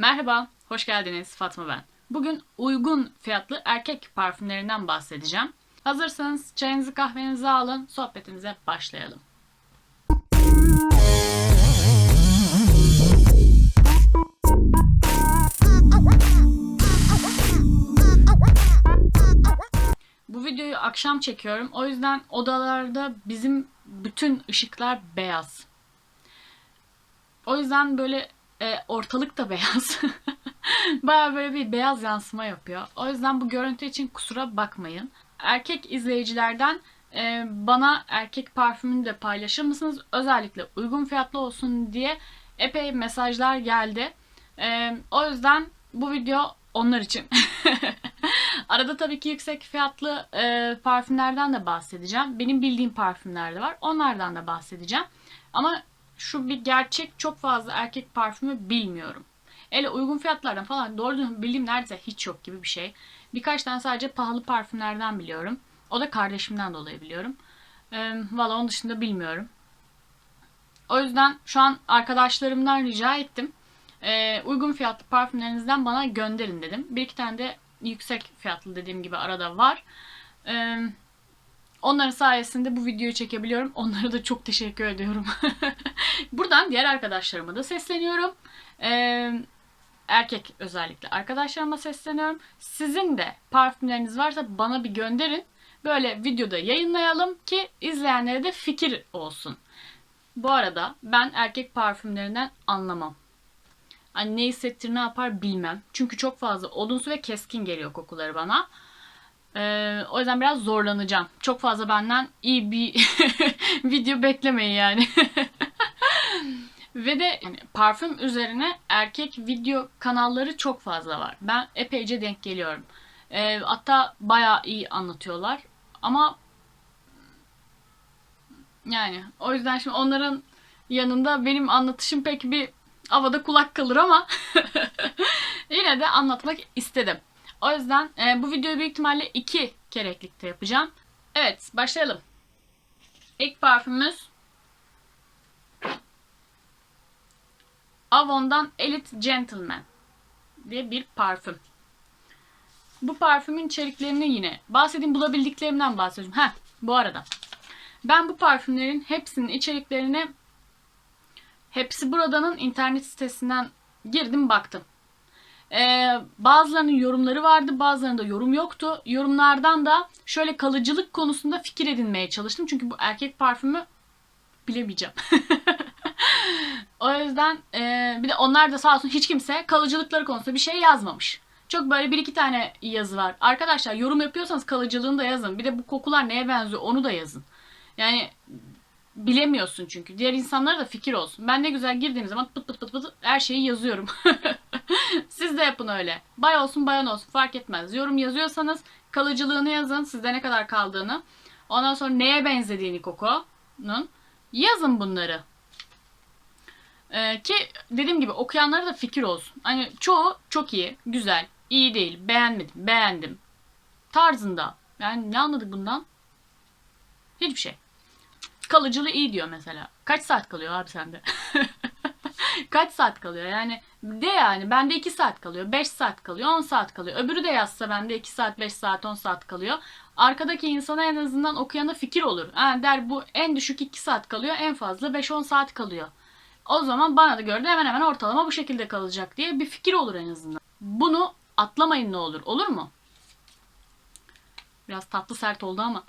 Merhaba, hoş geldiniz. Fatma ben. Bugün uygun fiyatlı erkek parfümlerinden bahsedeceğim. Hazırsanız çayınızı kahvenizi alın, sohbetimize başlayalım. Bu videoyu akşam çekiyorum. O yüzden odalarda bizim bütün ışıklar beyaz. O yüzden böyle e, ortalık da beyaz. Baya böyle bir beyaz yansıma yapıyor. O yüzden bu görüntü için kusura bakmayın. Erkek izleyicilerden e, bana erkek parfümünü de paylaşır mısınız? Özellikle uygun fiyatlı olsun diye epey mesajlar geldi. E, o yüzden bu video onlar için. Arada tabii ki yüksek fiyatlı e, parfümlerden de bahsedeceğim. Benim bildiğim parfümler de var. Onlardan da bahsedeceğim. Ama şu bir gerçek çok fazla erkek parfümü bilmiyorum. Ele uygun fiyatlardan falan doğru düzgün bildiğim neredeyse hiç yok gibi bir şey. Birkaç tane sadece pahalı parfümlerden biliyorum. O da kardeşimden dolayı biliyorum. Ee, Valla onun dışında bilmiyorum. O yüzden şu an arkadaşlarımdan rica ettim. Ee, uygun fiyatlı parfümlerinizden bana gönderin dedim. Bir iki tane de yüksek fiyatlı dediğim gibi arada var. Ee, onların sayesinde bu videoyu çekebiliyorum. Onlara da çok teşekkür ediyorum. Buradan diğer arkadaşlarıma da sesleniyorum. Ee, erkek özellikle arkadaşlarıma sesleniyorum. Sizin de parfümleriniz varsa bana bir gönderin. Böyle videoda yayınlayalım ki izleyenlere de fikir olsun. Bu arada ben erkek parfümlerinden anlamam. Hani ne hissettir ne yapar bilmem. Çünkü çok fazla odunsu ve keskin geliyor kokuları bana. Ee, o yüzden biraz zorlanacağım. Çok fazla benden iyi bir video beklemeyin yani. Ve de yani parfüm üzerine erkek video kanalları çok fazla var. Ben epeyce denk geliyorum. Ee, hatta bayağı iyi anlatıyorlar. Ama yani o yüzden şimdi onların yanında benim anlatışım pek bir havada kulak kalır ama yine de anlatmak istedim. O yüzden e, bu videoyu büyük ihtimalle iki kereklikte yapacağım. Evet başlayalım. İlk parfümümüz Avon'dan Elite Gentleman diye bir parfüm. Bu parfümün içeriklerini yine bahsedeyim bulabildiklerimden bahsedeceğim. Heh bu arada. Ben bu parfümlerin hepsinin içeriklerini hepsi buradanın internet sitesinden girdim baktım. Ee, bazılarının yorumları vardı, bazılarında yorum yoktu. Yorumlardan da şöyle kalıcılık konusunda fikir edinmeye çalıştım. Çünkü bu erkek parfümü bilemeyeceğim. o yüzden e, bir de onlar da sağ olsun hiç kimse kalıcılıkları konusunda bir şey yazmamış. Çok böyle bir iki tane yazı var. Arkadaşlar yorum yapıyorsanız kalıcılığını da yazın. Bir de bu kokular neye benziyor onu da yazın. Yani bilemiyorsun çünkü. Diğer insanlara da fikir olsun. Ben ne güzel girdiğim zaman pıt pıt pıt pıt her şeyi yazıyorum. Siz de yapın öyle. Bay olsun bayan olsun fark etmez. Yorum yazıyorsanız kalıcılığını yazın. Sizde ne kadar kaldığını. Ondan sonra neye benzediğini kokunun. Yazın bunları. Ee, ki dediğim gibi okuyanlara da fikir olsun. Hani çoğu çok iyi, güzel, iyi değil, beğenmedim, beğendim. Tarzında. Yani ne anladık bundan? Hiçbir şey. Kalıcılığı iyi diyor mesela. Kaç saat kalıyor abi sende? Kaç saat kalıyor? Yani de yani bende 2 saat kalıyor, 5 saat kalıyor, 10 saat kalıyor. Öbürü de yazsa bende 2 saat, 5 saat, 10 saat kalıyor. Arkadaki insana en azından okuyana fikir olur. Yani der bu en düşük 2 saat kalıyor, en fazla 5-10 saat kalıyor. O zaman bana da göre de hemen hemen ortalama bu şekilde kalacak diye bir fikir olur en azından. Bunu atlamayın ne olur. Olur mu? Biraz tatlı sert oldu ama.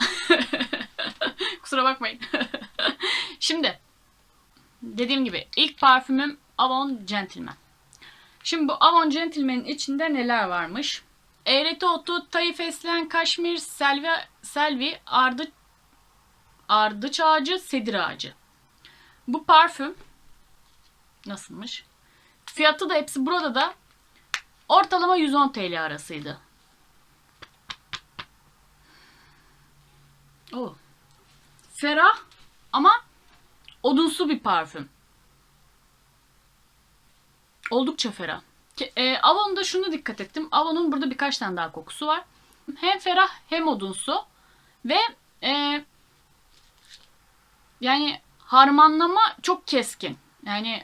Kusura bakmayın. Şimdi dediğim gibi ilk parfümüm Avon Gentleman. Şimdi bu Avon Gentleman'in içinde neler varmış? Eğreti otu, tayı fesleğen, kaşmir, selvi, selvi, ardı, ardıç ağacı, sedir ağacı. Bu parfüm nasılmış? Fiyatı da hepsi burada da ortalama 110 TL arasıydı. Oh. Ferah ama odunsu bir parfüm. Oldukça ferah. E, Avon'da şunu dikkat ettim. Avon'un burada birkaç tane daha kokusu var. Hem ferah hem odunsu. Ve e, yani harmanlama çok keskin. Yani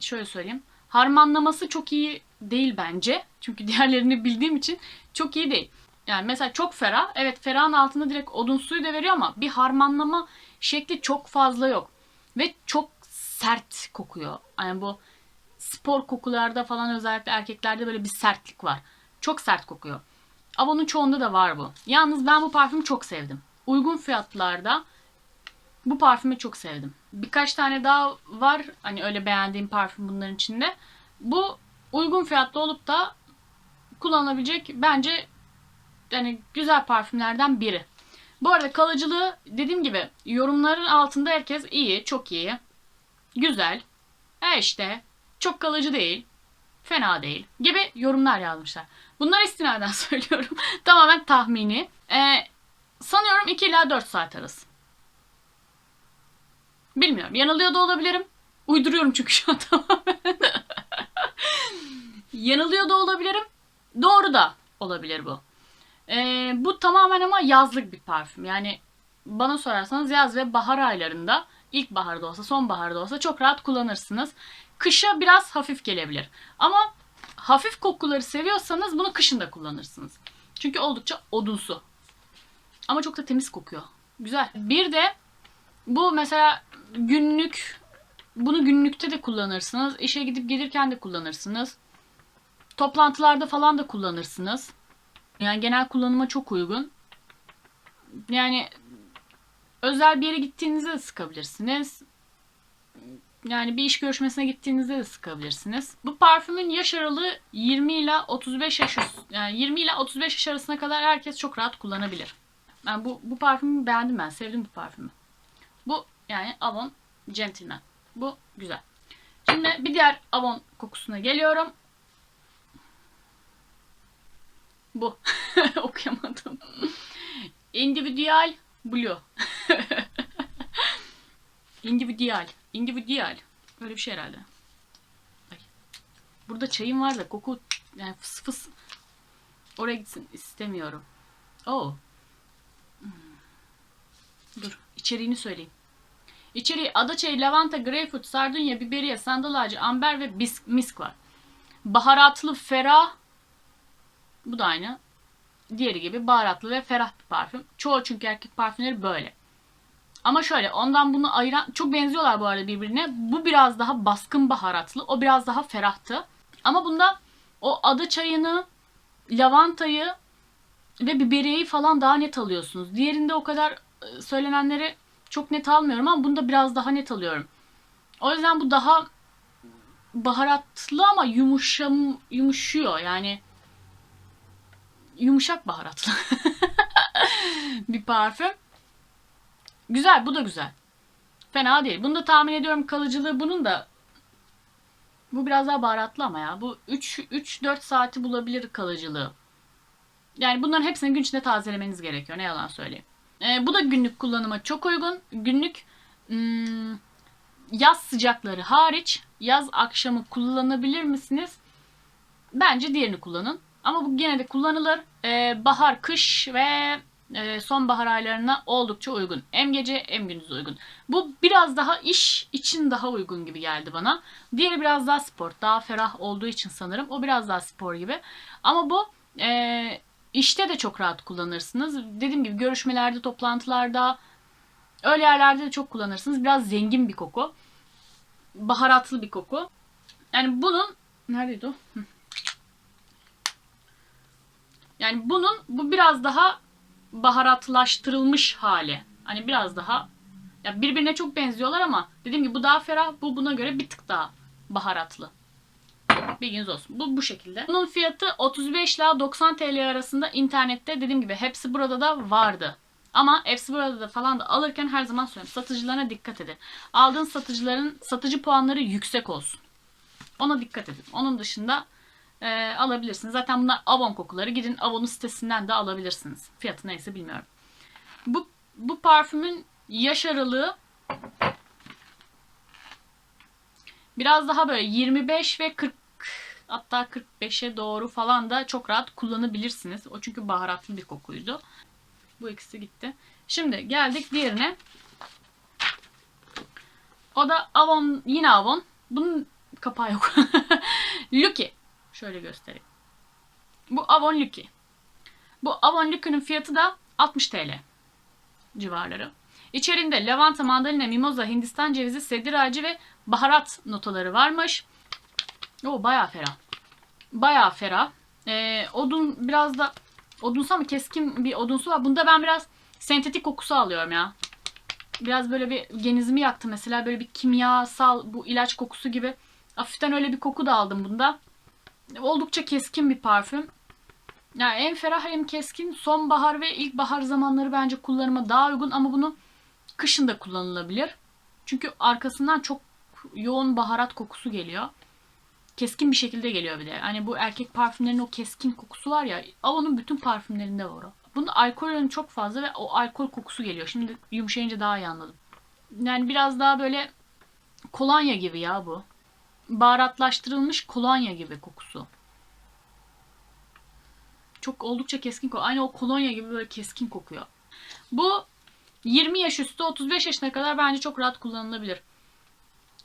şöyle söyleyeyim. harmanlaması çok iyi değil bence. Çünkü diğerlerini bildiğim için çok iyi değil. Yani mesela çok ferah. Evet ferahın altında direkt odun suyu da veriyor ama bir harmanlama şekli çok fazla yok. Ve çok sert kokuyor. Yani bu spor kokularda falan özellikle erkeklerde böyle bir sertlik var. Çok sert kokuyor. Avon'un çoğunda da var bu. Yalnız ben bu parfümü çok sevdim. Uygun fiyatlarda bu parfümü çok sevdim. Birkaç tane daha var hani öyle beğendiğim parfüm bunların içinde. Bu uygun fiyatlı olup da kullanılabilecek bence yani güzel parfümlerden biri. Bu arada kalıcılığı dediğim gibi yorumların altında herkes iyi, çok iyi, güzel, e işte çok kalıcı değil, fena değil gibi yorumlar yazmışlar. Bunlar istinaden söylüyorum. Tamamen tahmini. Ee, sanıyorum 2 ila 4 saat arası. Bilmiyorum. Yanılıyor da olabilirim. Uyduruyorum çünkü şu an tamamen. Yanılıyor da olabilirim. Doğru da olabilir bu. Ee, bu tamamen ama yazlık bir parfüm. Yani bana sorarsanız yaz ve bahar aylarında ilkbaharda olsa sonbaharda olsa çok rahat kullanırsınız. Kışa biraz hafif gelebilir. Ama hafif kokuları seviyorsanız bunu kışın da kullanırsınız. Çünkü oldukça odunsu. Ama çok da temiz kokuyor. Güzel. Bir de bu mesela günlük bunu günlükte de kullanırsınız. İşe gidip gelirken de kullanırsınız. Toplantılarda falan da kullanırsınız. Yani genel kullanıma çok uygun. Yani özel bir yere gittiğinizde de sıkabilirsiniz. Yani bir iş görüşmesine gittiğinizde de sıkabilirsiniz. Bu parfümün yaş aralığı 20 ile 35 yaş yani 20 ile 35 yaş arasına kadar herkes çok rahat kullanabilir. Yani bu bu parfümü beğendim ben. Sevdim bu parfümü. Bu yani Avon Gentleman. Bu güzel. Şimdi bir diğer Avon kokusuna geliyorum. Bu. Okuyamadım. Individual Blue. Individual. Individual. Öyle bir şey herhalde. Ay. Burada çayım var da koku yani fıs fıs oraya gitsin istemiyorum. Oo. Hmm. Dur. içeriğini söyleyeyim. İçeriği adaçayı, lavanta, greyfurt, sardunya, biberiye, sandal ağacı, amber ve bisk, misk var. Baharatlı, ferah. Bu da aynı. Diğeri gibi baharatlı ve ferah bir parfüm. Çoğu çünkü erkek parfümleri böyle. Ama şöyle ondan bunu ayıran çok benziyorlar bu arada birbirine. Bu biraz daha baskın baharatlı. O biraz daha ferahtı. Ama bunda o ada çayını, lavantayı ve biberiyeyi falan daha net alıyorsunuz. Diğerinde o kadar e, söylenenleri çok net almıyorum ama bunda biraz daha net alıyorum. O yüzden bu daha baharatlı ama yumuşam yumuşuyor yani yumuşak baharatlı bir parfüm. Güzel bu da güzel. Fena değil. Bunu da tahmin ediyorum kalıcılığı bunun da bu biraz daha baharatlı ama ya. Bu 3-4 saati bulabilir kalıcılığı. Yani bunların hepsini gün içinde tazelemeniz gerekiyor. Ne yalan söyleyeyim. Ee, bu da günlük kullanıma çok uygun. Günlük hmm, yaz sıcakları hariç yaz akşamı kullanabilir misiniz? Bence diğerini kullanın. Ama bu gene de kullanılır. Ee, bahar, kış ve e, sonbahar aylarına oldukça uygun. Hem gece hem gündüz uygun. Bu biraz daha iş için daha uygun gibi geldi bana. Diğeri biraz daha spor. Daha ferah olduğu için sanırım. O biraz daha spor gibi. Ama bu e, işte de çok rahat kullanırsınız. Dediğim gibi görüşmelerde, toplantılarda, öyle yerlerde de çok kullanırsınız. Biraz zengin bir koku. Baharatlı bir koku. Yani bunun neredeydi o? Yani bunun bu biraz daha baharatlaştırılmış hali. Hani biraz daha ya birbirine çok benziyorlar ama dediğim gibi bu daha ferah, bu buna göre bir tık daha baharatlı. Bilginiz olsun. Bu bu şekilde. Bunun fiyatı 35 ile 90 TL arasında internette dediğim gibi hepsi burada da vardı. Ama hepsi burada da falan da alırken her zaman söylüyorum. Satıcılarına dikkat edin. Aldığın satıcıların satıcı puanları yüksek olsun. Ona dikkat edin. Onun dışında e, alabilirsiniz. Zaten bunlar Avon kokuları. Gidin Avon'un sitesinden de alabilirsiniz. Fiyatı neyse bilmiyorum. Bu, bu parfümün yaş aralığı biraz daha böyle 25 ve 40 hatta 45'e doğru falan da çok rahat kullanabilirsiniz. O çünkü baharatlı bir kokuydu. Bu ikisi gitti. Şimdi geldik diğerine. O da Avon, yine Avon. Bunun kapağı yok. Lucky. Şöyle göstereyim. Bu Avon Lucky. Bu Avon Lucky'nin fiyatı da 60 TL civarları. İçerinde lavanta, mandalina, mimoza, hindistan cevizi, sedir ağacı ve baharat notaları varmış. O bayağı ferah. Bayağı ferah. Ee, odun biraz da odunsu ama keskin bir odunsu var. Bunda ben biraz sentetik kokusu alıyorum ya. Biraz böyle bir genizimi yaktı mesela. Böyle bir kimyasal bu ilaç kokusu gibi. Hafiften öyle bir koku da aldım bunda. Oldukça keskin bir parfüm. Yani hem ferah hem keskin. Sonbahar ve ilkbahar zamanları bence kullanıma daha uygun ama bunu kışın da kullanılabilir. Çünkü arkasından çok yoğun baharat kokusu geliyor. Keskin bir şekilde geliyor bir de. Hani bu erkek parfümlerinin o keskin kokusu var ya. Avon'un bütün parfümlerinde var o. Bunun alkol oranı çok fazla ve o alkol kokusu geliyor. Şimdi yumuşayınca daha iyi anladım. Yani biraz daha böyle kolonya gibi ya bu. Baharatlaştırılmış kolonya gibi kokusu. Çok oldukça keskin kokuyor. Aynı o kolonya gibi böyle keskin kokuyor. Bu 20 yaş üstü 35 yaşına kadar bence çok rahat kullanılabilir.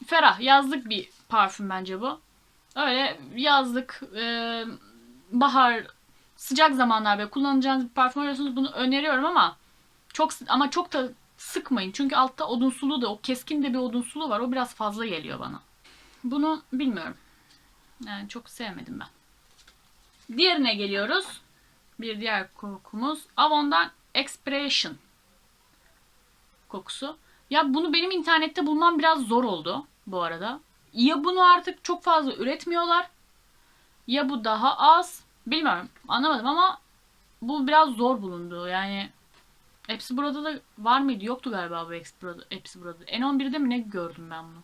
Ferah yazlık bir parfüm bence bu. Öyle yazlık, e, bahar, sıcak zamanlar böyle kullanacağınız bir parfüm arıyorsanız bunu öneriyorum ama çok ama çok da sıkmayın. Çünkü altta odunsulu da o keskin de bir odunsulu var. O biraz fazla geliyor bana. Bunu bilmiyorum. Yani çok sevmedim ben. Diğerine geliyoruz. Bir diğer kokumuz Avon'dan Expression kokusu. Ya bunu benim internette bulmam biraz zor oldu bu arada. Ya bunu artık çok fazla üretmiyorlar ya bu daha az. Bilmiyorum anlamadım ama bu biraz zor bulundu. Yani hepsi burada da var mıydı? Yoktu galiba bu hepsi burada. Hepsi burada. N11'de mi ne gördüm ben bunu?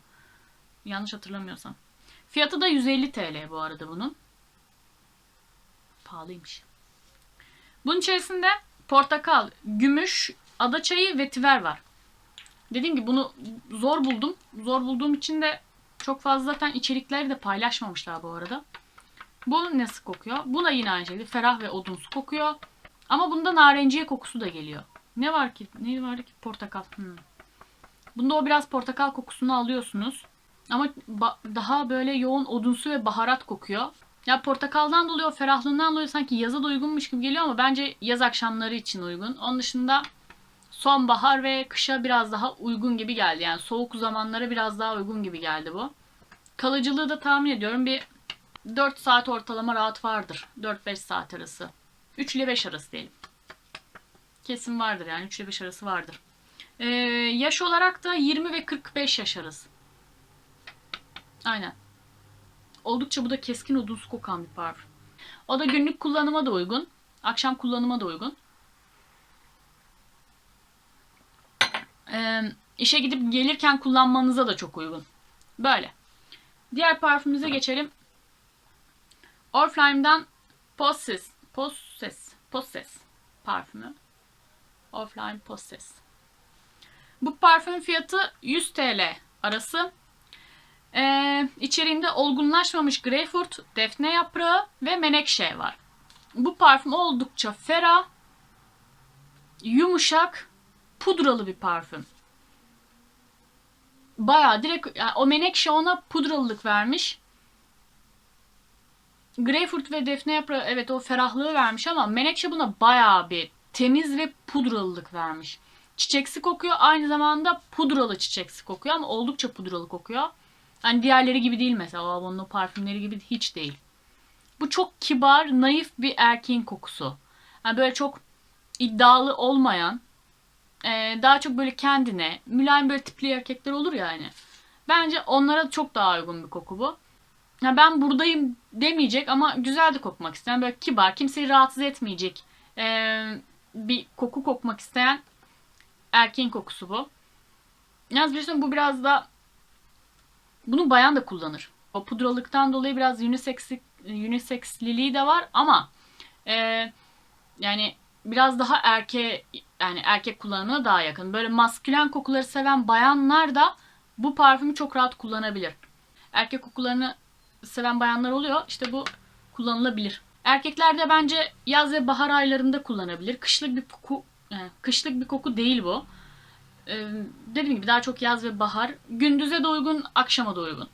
Yanlış hatırlamıyorsam. Fiyatı da 150 TL bu arada bunun. Pahalıymış. Bunun içerisinde portakal, gümüş, adaçayı ve tiver var. Dediğim gibi bunu zor buldum. Zor bulduğum için de çok fazla zaten içerikleri de paylaşmamışlar bu arada. Bu nasıl kokuyor? Bu da yine aynı şekilde ferah ve odunsu kokuyor. Ama bunda narenciye kokusu da geliyor. Ne var ki? Ne var ki? Portakal. Hmm. Bunda o biraz portakal kokusunu alıyorsunuz. Ama daha böyle yoğun odunsu ve baharat kokuyor. Ya portakaldan dolayı o ferahlığından dolayı sanki yaza da uygunmuş gibi geliyor ama bence yaz akşamları için uygun. Onun dışında sonbahar ve kışa biraz daha uygun gibi geldi. Yani soğuk zamanlara biraz daha uygun gibi geldi bu. Kalıcılığı da tahmin ediyorum bir 4 saat ortalama rahat vardır. 4-5 saat arası. 3 ile 5 arası diyelim. Kesin vardır yani 3 ile 5 arası vardır. Ee, yaş olarak da 20 ve 45 yaş arası. Aynen. Oldukça bu da keskin odunsu kokan bir parfüm. O da günlük kullanıma da uygun. Akşam kullanıma da uygun. Ee, işe gidip gelirken kullanmanıza da çok uygun. Böyle. Diğer parfümümüze geçelim. Oriflame'dan Possess, Possess, Possess parfümü. Oriflame Possess. Bu parfümün fiyatı 100 TL arası. Ee, içeriğinde olgunlaşmamış greyfurt, defne yaprağı ve menekşe var. Bu parfüm oldukça ferah, yumuşak, pudralı bir parfüm. Bayağı direkt yani o menekşe ona pudralılık vermiş. Greyfurt ve defne yaprağı evet o ferahlığı vermiş ama menekşe buna bayağı bir temiz ve pudralılık vermiş. Çiçeksi kokuyor aynı zamanda pudralı çiçeksi kokuyor ama oldukça pudralı kokuyor. Hani diğerleri gibi değil mesela o Avon'un parfümleri gibi hiç değil. Bu çok kibar, naif bir erkeğin kokusu. Yani böyle çok iddialı olmayan, daha çok böyle kendine, mülayim böyle tipli erkekler olur ya hani. Bence onlara çok daha uygun bir koku bu. Ya ben buradayım demeyecek ama güzel de kokmak isteyen, böyle kibar, kimseyi rahatsız etmeyecek bir koku kokmak isteyen erkeğin kokusu bu. Yalnız biliyorsun bu biraz da bunu bayan da kullanır. O pudralıktan dolayı biraz unisex, unisexliliği de var ama e, yani biraz daha erkeğe yani erkek kullanımına daha yakın. Böyle maskülen kokuları seven bayanlar da bu parfümü çok rahat kullanabilir. Erkek kokularını seven bayanlar oluyor. İşte bu kullanılabilir. Erkekler de bence yaz ve bahar aylarında kullanabilir. Kışlık bir koku yani kışlık bir koku değil bu. Ee, dediğim gibi daha çok yaz ve bahar. Gündüze de uygun, akşama da uygun.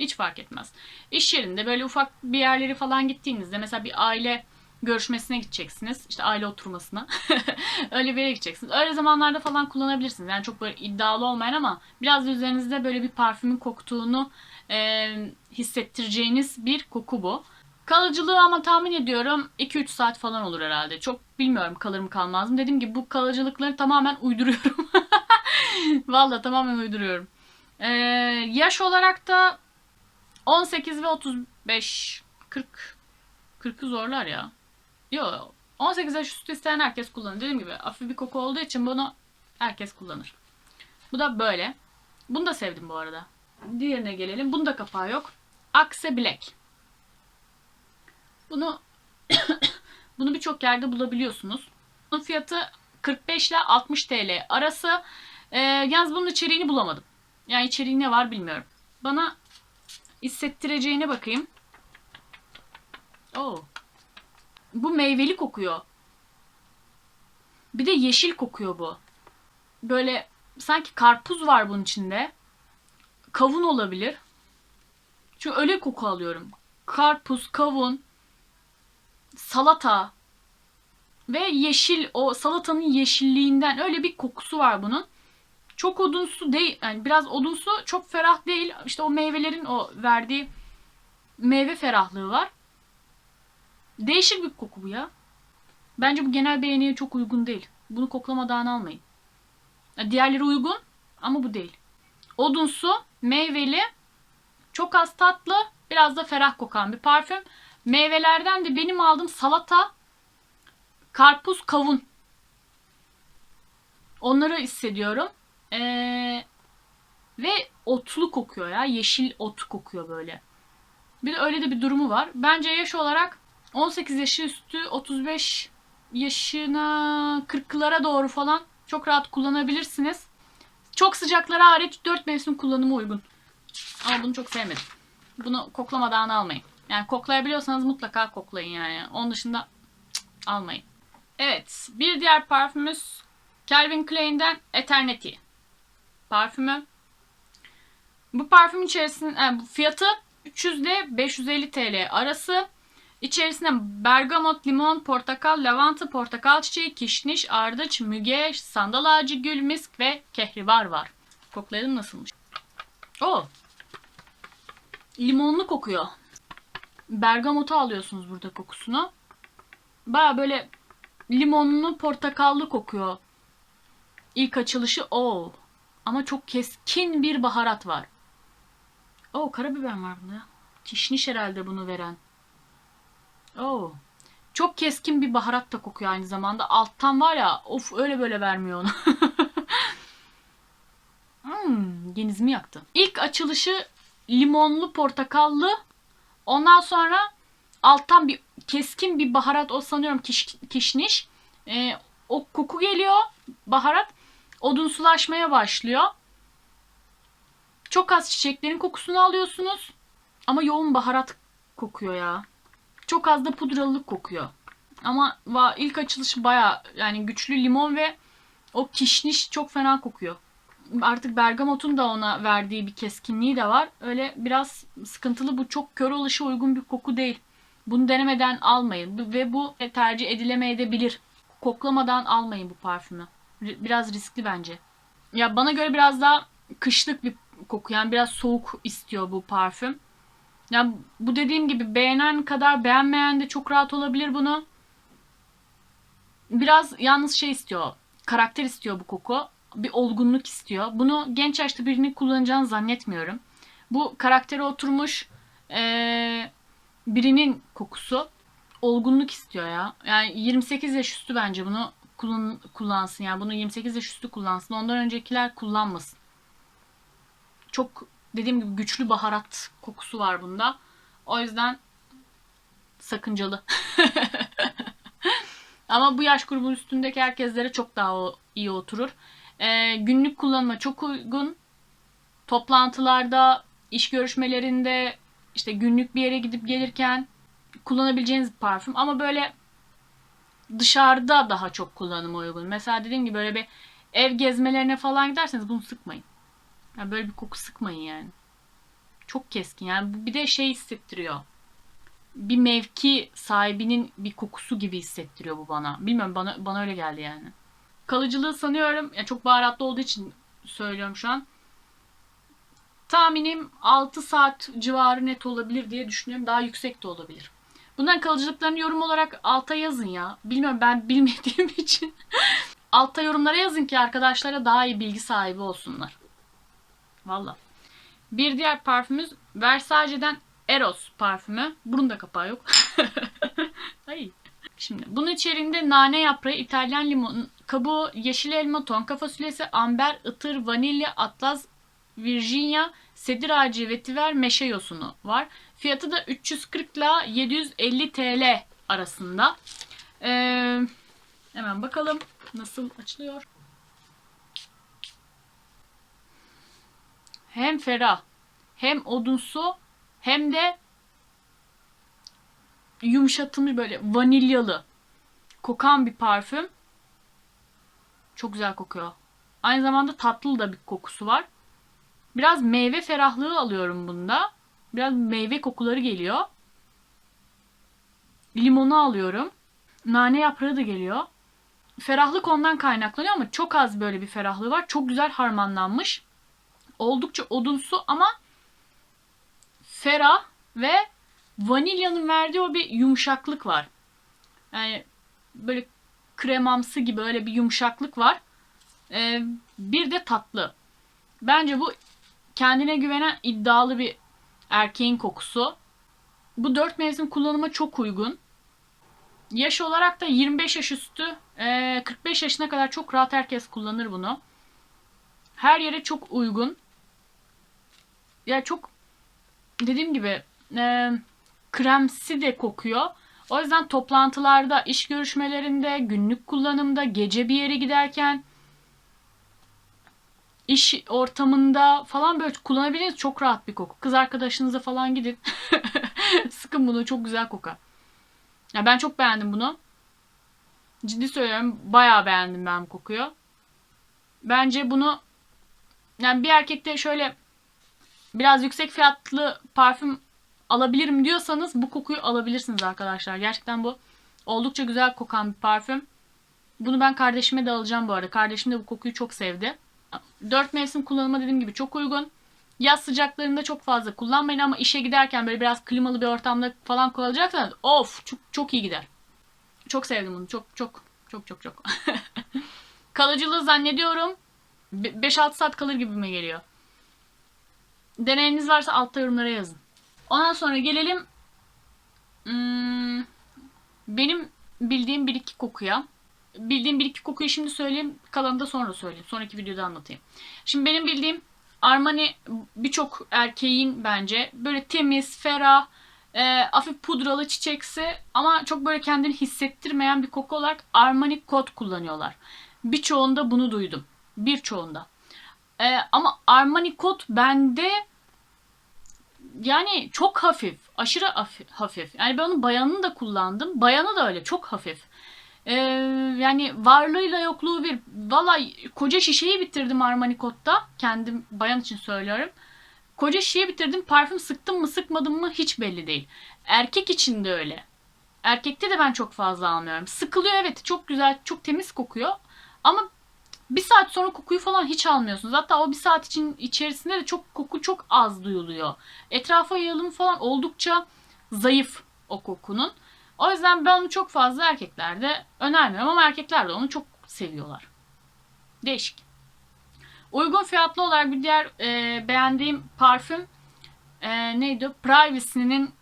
Hiç fark etmez. İş yerinde böyle ufak bir yerleri falan gittiğinizde mesela bir aile görüşmesine gideceksiniz. İşte aile oturmasına. Öyle bir yere gideceksiniz. Öyle zamanlarda falan kullanabilirsiniz. Yani çok böyle iddialı olmayan ama biraz da üzerinizde böyle bir parfümün koktuğunu e, hissettireceğiniz bir koku bu. Kalıcılığı ama tahmin ediyorum 2-3 saat falan olur herhalde. Çok bilmiyorum kalır mı kalmaz mı. Dediğim gibi bu kalıcılıkları tamamen uyduruyorum. Valla tamamen uyduruyorum. Ee, yaş olarak da 18 ve 35 40 40'ı zorlar ya. Yok 18 yaş üstü isteyen herkes kullanır. Dediğim gibi hafif bir koku olduğu için bunu herkes kullanır. Bu da böyle. Bunu da sevdim bu arada. Diğerine gelelim. Bunun da kapağı yok. Axe Black. Bunu bunu birçok yerde bulabiliyorsunuz. Bunun fiyatı 45 ile 60 TL arası. Ee, yalnız bunun içeriğini bulamadım. Yani içeriği ne var bilmiyorum. Bana hissettireceğine bakayım. Oo. Bu meyveli kokuyor. Bir de yeşil kokuyor bu. Böyle sanki karpuz var bunun içinde. Kavun olabilir. Çünkü öyle koku alıyorum. Karpuz, kavun, salata ve yeşil o salatanın yeşilliğinden öyle bir kokusu var bunun. Çok odunsu değil. Yani biraz odunsu, çok ferah değil. İşte o meyvelerin o verdiği meyve ferahlığı var. Değişik bir koku bu ya. Bence bu genel beğeniye çok uygun değil. Bunu koklamadan almayın. Diğerleri uygun ama bu değil. Odunsu, meyveli, çok az tatlı, biraz da ferah kokan bir parfüm. Meyvelerden de benim aldığım salata, karpuz, kavun. Onları hissediyorum. Ee, ve otlu kokuyor ya. Yeşil ot kokuyor böyle. Bir de öyle de bir durumu var. Bence yaş olarak 18 yaşı üstü 35 yaşına 40'lara doğru falan çok rahat kullanabilirsiniz. Çok sıcaklara hariç 4 mevsim kullanımı uygun. Ama bunu çok sevmedim. Bunu koklamadan almayın. Yani koklayabiliyorsanız mutlaka koklayın yani. Onun dışında cık, almayın. Evet. Bir diğer parfümümüz Calvin Klein'den Eternity. Parfümü. Bu parfüm içerisinde yani fiyatı 300 ile 550 TL arası. İçerisinde bergamot, limon, portakal, lavanta, portakal çiçeği, kişniş, ardıç, müge, sandal ağacı, gül, misk ve kehribar var. Koklayalım nasılmış? O. Limonlu kokuyor. Bergamotu alıyorsunuz burada kokusunu. Baya böyle limonlu, portakallı kokuyor. İlk açılışı o. Ama çok keskin bir baharat var. O karabiber var bunda. Kişniş herhalde bunu veren. Oo. Çok keskin bir baharat da kokuyor aynı zamanda. Alttan var ya of öyle böyle vermiyor onu. hmm, genizimi yaktı. İlk açılışı limonlu portakallı. Ondan sonra alttan bir keskin bir baharat o sanıyorum kiş, kişniş. Ee, o koku geliyor baharat. Odunsulaşmaya başlıyor. Çok az çiçeklerin kokusunu alıyorsunuz. Ama yoğun baharat kokuyor ya. Çok az da pudralılık kokuyor. Ama ilk açılışı baya yani güçlü limon ve o kişniş çok fena kokuyor. Artık bergamotun da ona verdiği bir keskinliği de var. Öyle biraz sıkıntılı bu çok kör oluşa uygun bir koku değil. Bunu denemeden almayın ve bu tercih edilemeyebilir. Koklamadan almayın bu parfümü. Biraz riskli bence. Ya bana göre biraz daha kışlık bir koku. Yani biraz soğuk istiyor bu parfüm. Yani bu dediğim gibi beğenen kadar beğenmeyen de çok rahat olabilir bunu. Biraz yalnız şey istiyor. Karakter istiyor bu koku. Bir olgunluk istiyor. Bunu genç yaşta birini kullanacağını zannetmiyorum. Bu karaktere oturmuş ee, birinin kokusu. Olgunluk istiyor ya. Yani 28 yaş üstü bence bunu kullan, kullansın. Yani bunu 28 yaş üstü kullansın. Ondan öncekiler kullanmasın. Çok dediğim gibi güçlü baharat kokusu var bunda. O yüzden sakıncalı. Ama bu yaş grubun üstündeki herkeslere çok daha iyi oturur. Ee, günlük kullanıma çok uygun. Toplantılarda, iş görüşmelerinde, işte günlük bir yere gidip gelirken kullanabileceğiniz bir parfüm. Ama böyle dışarıda daha çok kullanıma uygun. Mesela dediğim gibi böyle bir ev gezmelerine falan giderseniz bunu sıkmayın. Yani böyle bir koku sıkmayın yani. Çok keskin. Yani bir de şey hissettiriyor. Bir mevki sahibinin bir kokusu gibi hissettiriyor bu bana. Bilmiyorum bana bana öyle geldi yani. Kalıcılığı sanıyorum ya çok baharatlı olduğu için söylüyorum şu an. Tahminim 6 saat civarı net olabilir diye düşünüyorum. Daha yüksek de olabilir. Bunların kalıcılıklarını yorum olarak alta yazın ya. Bilmiyorum ben bilmediğim için. alta yorumlara yazın ki arkadaşlara daha iyi bilgi sahibi olsunlar. Valla. Bir diğer parfümümüz Versace'den Eros parfümü. Bunun da kapağı yok. Ay. Şimdi bunun içeriğinde nane yaprağı, İtalyan limon, kabuğu, yeşil elma, tonka fasulyesi, amber, ıtır, vanilya, atlas, Virginia, sedir ağacı, vetiver, meşe yosunu var. Fiyatı da 340 ile 750 TL arasında. Ee, hemen bakalım nasıl açılıyor. Hem ferah, hem odunsu, hem de yumuşatılmış böyle vanilyalı kokan bir parfüm. Çok güzel kokuyor. Aynı zamanda tatlı da bir kokusu var. Biraz meyve ferahlığı alıyorum bunda. Biraz meyve kokuları geliyor. Limonu alıyorum. Nane yaprağı da geliyor. Ferahlık ondan kaynaklanıyor ama çok az böyle bir ferahlığı var. Çok güzel harmanlanmış. Oldukça odunsu ama ferah ve vanilyanın verdiği o bir yumuşaklık var. Yani böyle kremamsı gibi öyle bir yumuşaklık var. Ee, bir de tatlı. Bence bu kendine güvenen iddialı bir erkeğin kokusu. Bu dört mevsim kullanıma çok uygun. Yaş olarak da 25 yaş üstü, 45 yaşına kadar çok rahat herkes kullanır bunu. Her yere çok uygun. Ya çok dediğim gibi e, kremsi de kokuyor. O yüzden toplantılarda, iş görüşmelerinde, günlük kullanımda, gece bir yere giderken iş ortamında falan böyle kullanabileceğiniz çok rahat bir koku. Kız arkadaşınıza falan gidin. Sıkın bunu çok güzel kokar. Ya ben çok beğendim bunu. Ciddi söylüyorum bayağı beğendim ben bu kokuyu. Bence bunu yani bir erkekte şöyle biraz yüksek fiyatlı parfüm alabilirim diyorsanız bu kokuyu alabilirsiniz arkadaşlar. Gerçekten bu oldukça güzel kokan bir parfüm. Bunu ben kardeşime de alacağım bu arada. Kardeşim de bu kokuyu çok sevdi. Dört mevsim kullanıma dediğim gibi çok uygun. Yaz sıcaklarında çok fazla kullanmayın ama işe giderken böyle biraz klimalı bir ortamda falan kullanacaksanız of çok, çok iyi gider. Çok sevdim bunu. Çok çok çok çok çok. Kalıcılığı zannediyorum 5-6 saat kalır gibi mi geliyor? Deneyiniz varsa altta yorumlara yazın. Ondan sonra gelelim hmm, benim bildiğim bir iki kokuya bildiğim bir iki kokuyu şimdi söyleyeyim. Kalanını da sonra söyleyeyim. Sonraki videoda anlatayım. Şimdi benim bildiğim Armani birçok erkeğin bence böyle temiz, ferah, e, hafif pudralı çiçeksi ama çok böyle kendini hissettirmeyen bir koku olarak Armani Code kullanıyorlar. Birçoğunda bunu duydum. Birçoğunda. E, ama Armani Code bende yani çok hafif. Aşırı hafif. Yani ben onun bayanını da kullandım. Bayanı da öyle. Çok hafif. Ee, yani varlığıyla yokluğu bir. Valla koca şişeyi bitirdim Armani Cott'ta. Kendim bayan için söylüyorum. Koca şişeyi bitirdim. Parfüm sıktım mı sıkmadım mı hiç belli değil. Erkek için de öyle. Erkekte de ben çok fazla almıyorum. Sıkılıyor evet çok güzel çok temiz kokuyor. Ama bir saat sonra kokuyu falan hiç almıyorsunuz. Hatta o bir saat için içerisinde de çok koku çok az duyuluyor. Etrafa yayılım falan oldukça zayıf o kokunun. O yüzden ben onu çok fazla erkeklerde önermiyorum ama erkekler de onu çok seviyorlar. Değişik. Uygun fiyatlı olarak bir diğer e, beğendiğim parfüm e, neydi? Privacy'nin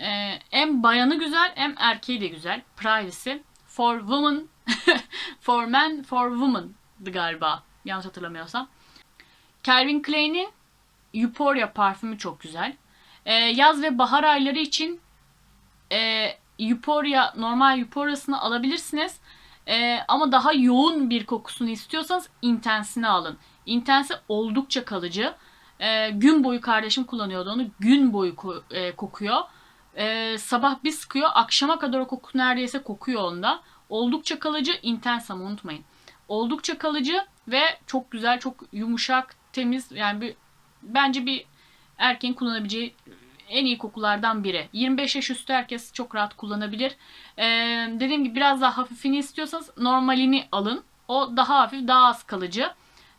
e, hem bayanı güzel hem erkeği de güzel. Privacy. For Women. for Men, For Woman'dı galiba. Yanlış hatırlamıyorsam. Calvin Klein'in Euphoria parfümü çok güzel. E, yaz ve bahar ayları için e, Euphoria, normal Euphoria'sını alabilirsiniz. Ee, ama daha yoğun bir kokusunu istiyorsanız Intense'ini alın. Intense oldukça kalıcı. Ee, gün boyu kardeşim kullanıyordu onu. Gün boyu ko- e, kokuyor. Ee, sabah bir sıkıyor. Akşama kadar o koku neredeyse kokuyor onda. Oldukça kalıcı. Intense ama unutmayın. Oldukça kalıcı ve çok güzel, çok yumuşak, temiz. Yani bir bence bir erkeğin kullanabileceği en iyi kokulardan biri. 25 yaş üstü herkes çok rahat kullanabilir. Ee, dediğim gibi biraz daha hafifini istiyorsanız normalini alın. O daha hafif, daha az kalıcı.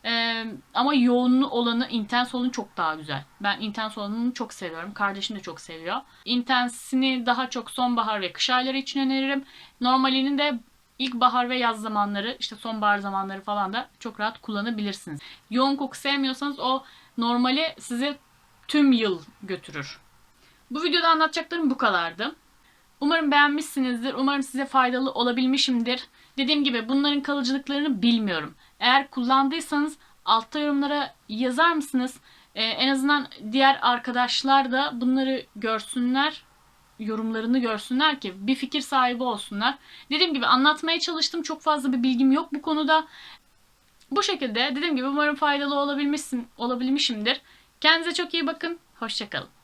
Ee, ama yoğunlu olanı, intens olanı çok daha güzel. Ben intens olanını çok seviyorum. Kardeşim de çok seviyor. Intensini daha çok sonbahar ve kış ayları için öneririm. Normalini de ilkbahar ve yaz zamanları, işte sonbahar zamanları falan da çok rahat kullanabilirsiniz. Yoğun koku sevmiyorsanız o normali sizi tüm yıl götürür. Bu videoda anlatacaklarım bu kadardı. Umarım beğenmişsinizdir. Umarım size faydalı olabilmişimdir. Dediğim gibi bunların kalıcılıklarını bilmiyorum. Eğer kullandıysanız altta yorumlara yazar mısınız? Ee, en azından diğer arkadaşlar da bunları görsünler, yorumlarını görsünler ki bir fikir sahibi olsunlar. Dediğim gibi anlatmaya çalıştım. Çok fazla bir bilgim yok bu konuda. Bu şekilde dediğim gibi umarım faydalı olabilmişsin, olabilmişimdir. Kendinize çok iyi bakın. Hoşçakalın.